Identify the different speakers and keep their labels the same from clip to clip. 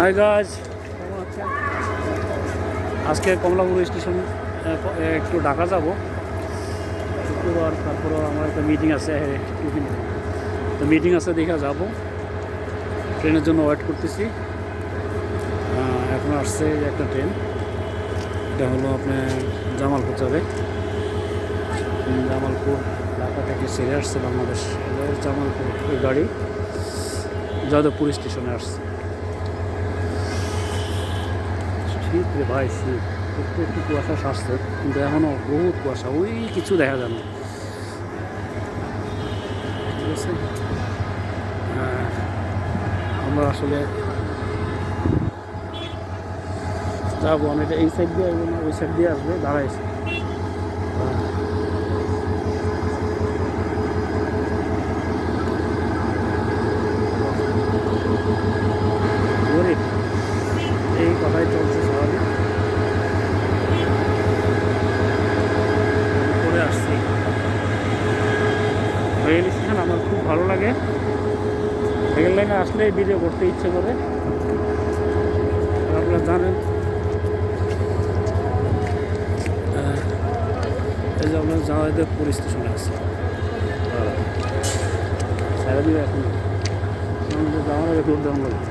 Speaker 1: High গাছ আজকে Kamalapur station একটু ঢাকা যাব। শুক্রবার, তারপর আমার একটা মিটিং আছে তো মিটিং আছে, দেখে যাব। ট্রেনের জন্য ওয়েট করতেছি। এখন আসছে একটা ট্রেন। এটা হলো আপনার জামালপুর যাবে। জামালপুর, ঢাকা থেকে ছেড়ে আসছে বাংলাদেশ। জামালপুর গাড়ি, যাদবপুর স্টেশনে আসছে। শীত রে একটু একটু কুয়াশা আসছে, কিন্তু এখনও বহুত কুয়াশা, ওই কিছু দেখা যায় না। ঠিক আছে? আমরা আসলে যাব এটা এই সাইড দিয়ে আসব না, ওই সাইড দিয়ে আসবে দাঁড়াইছে গরিব এই কথাই চলছে স্বাভাবিক আমি করে আসছি রেল স্টেশন আমার খুব ভালো লাগে। রেল লাইনে আসলে ভিডিও করতে ইচ্ছে করে। আপনারা জানেন। এই যে আমরা জামাইদেবপুর স্টেশনে আছি। এখন। আমাদের যাওয়ার আগে দূর দাম লাগবে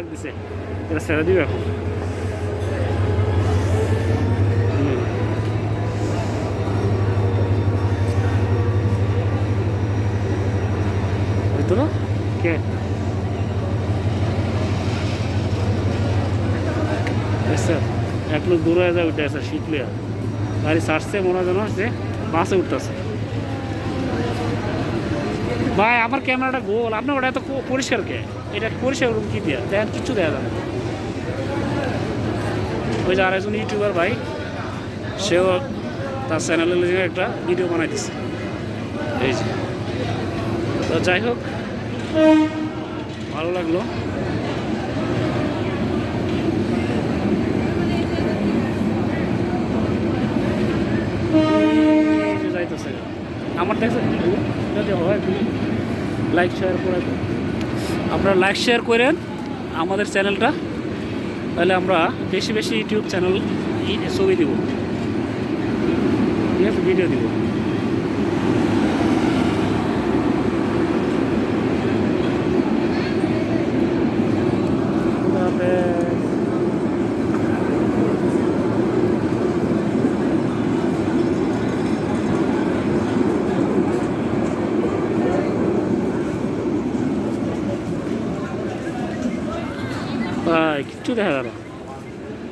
Speaker 1: বিশাল দিছে। এটা ছেড়ে দিবে এখন। কে? দূরে উঠে আছে শীতলিয়া গাড়ি ছাড়ছে মনে হয় যে বাসে উঠতেছে। ভাই আমার ক্যামেরাটা গোল। আপনার ওটা এত পরিষ্কার কে? এটা পরিষ্কার রুম কি দিয়া? দেখেন, কিচ্ছু দেখা যাবে। ওই যে আরেকজন ইউটিউবার ভাই, সেও তার চ্যানেলে একটা ভিডিও বানাই দিছে এই যে। তো যাই হোক, ভালো লাগল। আমার দেখছে যদি হয় লাইক শেয়ার করে আপনারা লাইক শেয়ার করেন আমাদের চ্যানেলটা তাহলে আমরা বেশি বেশি ইউটিউব চ্যানেল ছবি দিব। ভিডিও দিব। ভাই কিচ্ছু দেখা গেল না।